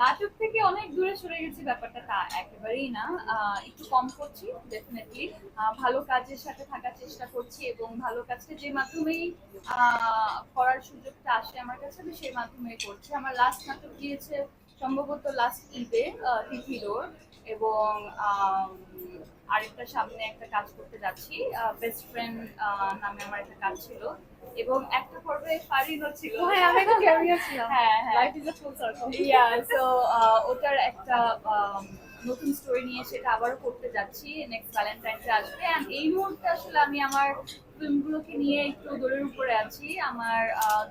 নাটক থেকে অনেক দূরে সরে গেছি, ব্যাপারটা তা একেবারেই না। একটু কম করছি ডেফিনেটলি ভালো কাজের সাথে থাকার চেষ্টা করছি এবং ভালো কাজটা যে মাধ্যমেই করার সুযোগটা আসে আমার কাছে, আমি সেই মাধ্যমেই করছি। আমার লাস্ট নাটক গিয়েছে, সম্ভবত লাস্ট ঈদে তিথিরোর এবং আরেকটা সামনে একটা কাজ করতে যাচ্ছি। বেস্ট ফ্রেন্ড নামে আমার একটা কাজ ছিল। এবং একটা পর্বে ফারিনও ছিল। হ্যাঁ আমি একটা ক্যারিয়ার ছিলাম। হ্যাঁ হ্যাঁ। Life is a full circle ya so ওটার একটা নতুন স্টোরি নিয়ে সেটা আবারও করতে যাচ্ছি। নেক্সট ভ্যালেন্টাইন্সে আসবে। অ্যান্ড এই মুহূর্তে আসলে আমি আমার ফিল্মগুলোকে নিয়ে একটু দৌড়ের উপরে আছি। আমার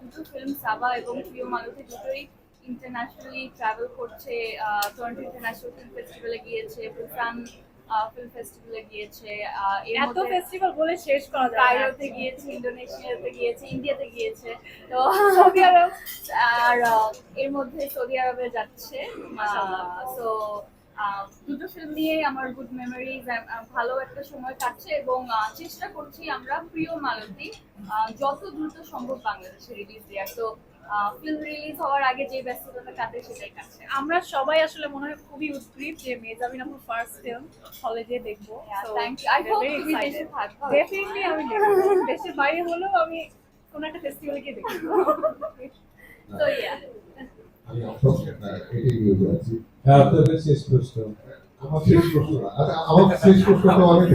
দুটো ফিল্ম সাবা এবং প্রিয় মালতী দুটোই ইন্টারন্যাশনালি ট্রাভেল করছে টরন্টো ইন্টারন্যাশনাল ফিল্ম ফেস্টিভ্যালে গিয়েছে বুসান ফিল্ম ফেস্টিভ্যালে গিয়েছে এত ফেস্টিভ্যাল বলে শেষ করা যায় কায়রোতে গিয়েছে ইন্দোনেশিয়াতে গিয়েছে ইন্ডিয়াতে গিয়েছে। তো সৌদি আরব আর এর মধ্যে সৌদি আরবে যাচ্ছে। সো দুটো ফিল্ম নিয়ে আমার গুড মেমোরিজ ভালো একটা সময় কাটছে এবং চেষ্টা করছি আমরা প্রিয় মালতী যত দ্রুত সম্ভব বাংলাদেশে রিলিজ দেওয়ার তো ফিল্ম রিলিজ হওয়ার আগে যে ব্যস্ততা কাটে সেটাই কাটছে আমরা সবাই আসলে মনে হয় খুবই উদ্গ্রীব যে মেজাবিন আপুর ফার্স্ট ফিল্ম হলে গিয়ে দেখব। আই হোপ তুমি দেশে থাকবে ডেফিনেটলি আমি দেশের বাইরে হলেও আমি কোন একটা ফেস্টিভ্যালে গিয়ে দেখব। তো ইয়া আমি এটাই নিয়ে যাচ্ছি। হ্যাঁ আপনাদের শেষ প্রশ্ন। আমার শেষ প্রশ্ন আচ্ছা আমার শেষ প্রশ্নটা অনেক